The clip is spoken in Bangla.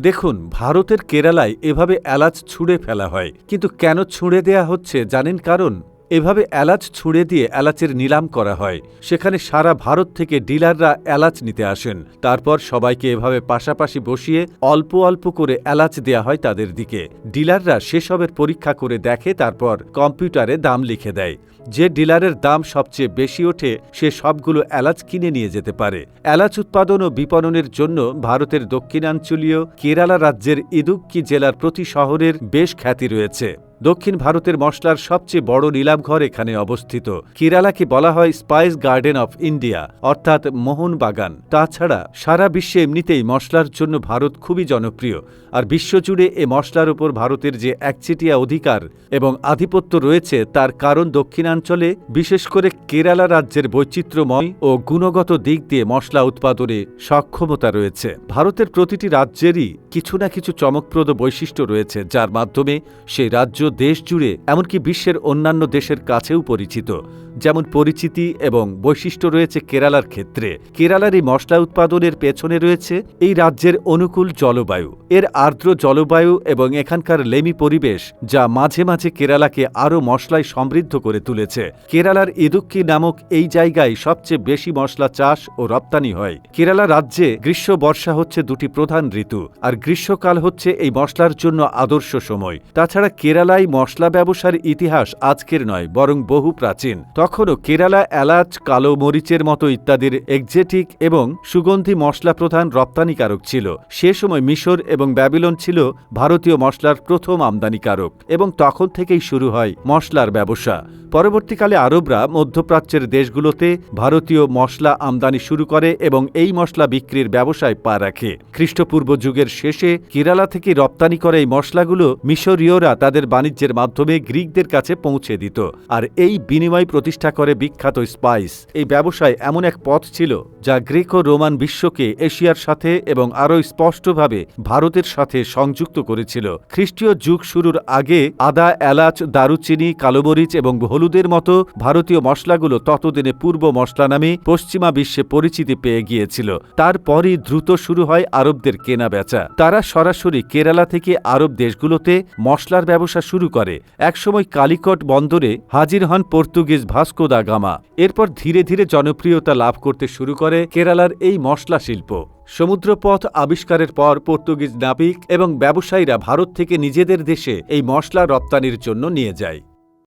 দেখুন, ভারতের কেরালায় এভাবে এলাচ ছুঁড়ে ফেলা হয়, কিন্তু কেন ছুঁড়ে দেয়া হচ্ছে জানেন কারণ? এভাবে এলাচ ছুঁড়ে দিয়ে এলাচের নিলাম করা হয়। সেখানে সারা ভারত থেকে ডিলাররা এলাচ নিতে আসেন। তারপর সবাইকে এভাবে পাশাপাশি বসিয়ে অল্প অল্প করে এলাচ দেয়া হয় তাদের দিকে। ডিলাররা সেসবের পরীক্ষা করে দেখে, তারপর কম্পিউটারে দাম লিখে দেয়। যে ডিলারের দাম সবচেয়ে বেশি ওঠে, সে সবগুলো এলাচ কিনে নিয়ে যেতে পারে। এলাচ উৎপাদন ও বিপণনের জন্য ভারতের দক্ষিণাঞ্চলীয় কেরালা রাজ্যের ইদুক্কি জেলার প্রতি শহরের বেশ খ্যাতি রয়েছে। দক্ষিণ ভারতের মশলার সবচেয়ে বড় নিলামঘর এখানে অবস্থিত। কেরালাকে বলা হয় স্পাইস গার্ডেন অফ ইন্ডিয়া, অর্থাৎ মোহনবাগান তাছাড়া সারা বিশ্বে এমনিতেই মশলার জন্য ভারত খুবই জনপ্রিয়, আর বিশ্বজুড়ে এ মশলার উপর ভারতের যে একচেটিয়া অধিকার এবং আধিপত্য রয়েছে, তার কারণ দক্ষিণাঞ্চলে, বিশেষ করে কেরালা রাজ্যের বৈচিত্র্যময় ও গুণগত দিক দিয়ে মশলা উৎপাদনে সক্ষমতা রয়েছে। ভারতের প্রতিটি রাজ্যেরই কিছু না কিছু চমকপ্রদ বৈশিষ্ট্য রয়েছে, যার মাধ্যমে সেই রাজ্য দেশ জুড়ে, এমনকি বিশ্বের অন্যান্য দেশের কাছেও পরিচিত। যেমন পরিচিতি এবং বৈশিষ্ট্য রয়েছে কেরালার ক্ষেত্রে। কেরালার এই মশলা উৎপাদনের পেছনে রয়েছে এই রাজ্যের অনুকূল জলবায়ু। এর আর্দ্র জলবায়ু এবং এখানকার লেমি পরিবেশ, যা মাঝে মাঝে কেরালাকে আরও মশলায় সমৃদ্ধ করে তুলেছে। কেরালার ইদুক্কি নামক এই জায়গায় সবচেয়ে বেশি মশলা চাষ ও রপ্তানি হয়। কেরালা রাজ্যে গ্রীষ্ম বর্ষা হচ্ছে দুটি প্রধান ঋতু, আর গ্রীষ্মকাল হচ্ছে এই মশলার জন্য আদর্শ সময়। তাছাড়া কেরালায় মশলা ব্যবসার ইতিহাস আজকের নয়, বরং বহু প্রাচীন। তখনও কেরালা, এলাচ, কালো মরিচের মতো ইত্যাদির এক্সেটিক এবং সুগন্ধি মশলা প্রধান রপ্তানিকারক ছিল। সে সময় মিশর এবং ব্যাবিলন ছিল ভারতীয় মশলার প্রথম আমদানিকারক এবং তখন থেকেই শুরু হয় মশলার ব্যবসা। পরবর্তীকালে আরবরা মধ্যপ্রাচ্যের দেশগুলোতে ভারতীয় মশলা আমদানি শুরু করে এবং এই মশলা বিক্রির ব্যবসায় পা রাখে। খ্রিস্টপূর্ব যুগের শেষে কেরালা থেকে রপ্তানি করা এই মশলাগুলো মিশরীয়রা তাদের বাণিজ্যের মাধ্যমে গ্রিকদের কাছে পৌঁছে দিত, আর এই বিনিময় প্রতিষ্ঠা করে বিখ্যাত স্পাইস। এই ব্যবসায় এমন এক পথ ছিল, যা গ্রেকো রোমান বিশ্বকে এশিয়ার সাথে এবং আরও স্পষ্টভাবে ভারতের সাথে সংযুক্ত করেছিল। খ্রিস্টীয় যুগ শুরুর আগে আদা, এলাচ, দারুচিনি, কালোমরিচ এবং হলুদের মতো ভারতীয় মশলাগুলো ততদিনে পূর্ব মশলা নামে পশ্চিমা বিশ্বে পরিচিতি পেয়ে গিয়েছিল। তারপরই দ্রুত শুরু হয় আরবদের কেনা বেচা তারা সরাসরি কেরালা থেকে আরব দেশগুলোতে মশলার ব্যবসা শুরু করে। একসময় কালিকট বন্দরে হাজির হন পর্তুগিজ ভাস্কো দা গামা। এরপর ধীরে ধীরে জনপ্রিয়তা লাভ করতে শুরু করে কেরালার এই মশলা শিল্প। সমুদ্রপথ আবিষ্কারের পর পর্তুগিজ নাবিক এবং ব্যবসায়ীরা ভারত থেকে নিজেদের দেশে এই মশলা রপ্তানির জন্য নিয়ে যায়।